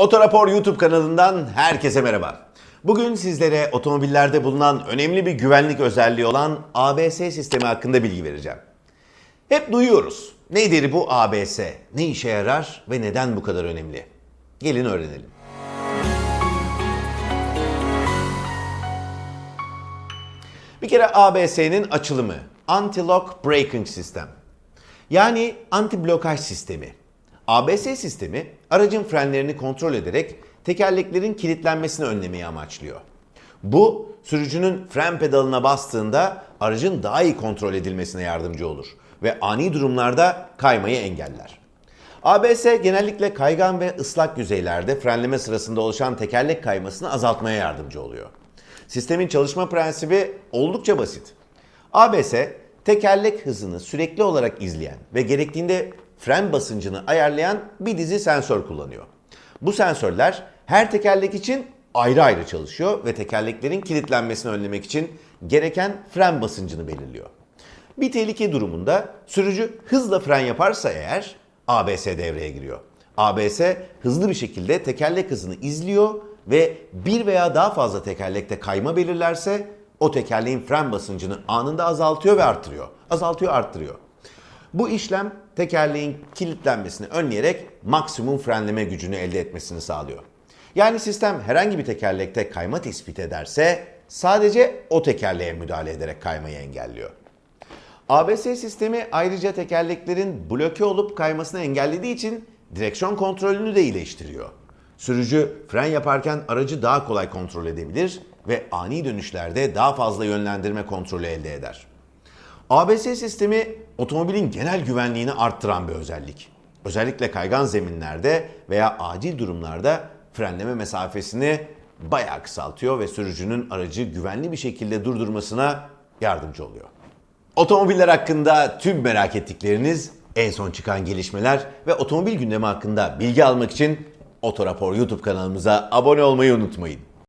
Otorapor YouTube kanalından herkese merhaba. Bugün sizlere otomobillerde bulunan önemli bir güvenlik özelliği olan ABS sistemi hakkında bilgi vereceğim. Hep duyuyoruz. Nedir bu ABS? Ne işe yarar ve neden bu kadar önemli? Gelin öğrenelim. Bir kere ABS'nin açılımı Anti-Lock Braking System. Yani anti blokaj sistemi. ABS sistemi aracın frenlerini kontrol ederek tekerleklerin kilitlenmesini önlemeyi amaçlıyor. Bu sürücünün fren pedalına bastığında aracın daha iyi kontrol edilmesine yardımcı olur ve ani durumlarda kaymayı engeller. ABS genellikle kaygan ve ıslak yüzeylerde frenleme sırasında oluşan tekerlek kaymasını azaltmaya yardımcı oluyor. Sistemin çalışma prensibi oldukça basit. ABS tekerlek hızını sürekli olarak izleyen ve gerektiğinde fren basıncını ayarlayan bir dizi sensör kullanıyor. Bu sensörler her tekerlek için ayrı ayrı çalışıyor ve tekerleklerin kilitlenmesini önlemek için gereken fren basıncını belirliyor. Bir tehlike durumunda sürücü hızla fren yaparsa eğer ABS devreye giriyor. ABS hızlı bir şekilde tekerlek hızını izliyor ve bir veya daha fazla tekerlekte kayma belirlerse o tekerleğin fren basıncını anında azaltıyor ve arttırıyor. Azaltıyor, arttırıyor. Bu işlem tekerleğin kilitlenmesini önleyerek maksimum frenleme gücünü elde etmesini sağlıyor. Yani sistem herhangi bir tekerlekte kayma tespit ederse sadece o tekerleğe müdahale ederek kaymayı engelliyor. ABS sistemi ayrıca tekerleklerin bloke olup kaymasını engellediği için direksiyon kontrolünü de iyileştiriyor. Sürücü fren yaparken aracı daha kolay kontrol edebilir ve ani dönüşlerde daha fazla yönlendirme kontrolü elde eder. ABS sistemi otomobilin genel güvenliğini arttıran bir özellik. Özellikle kaygan zeminlerde veya acil durumlarda frenleme mesafesini bayağı kısaltıyor ve sürücünün aracı güvenli bir şekilde durdurmasına yardımcı oluyor. Otomobiller hakkında tüm merak ettikleriniz, en son çıkan gelişmeler ve otomobil gündemi hakkında bilgi almak için Otorapor YouTube kanalımıza abone olmayı unutmayın.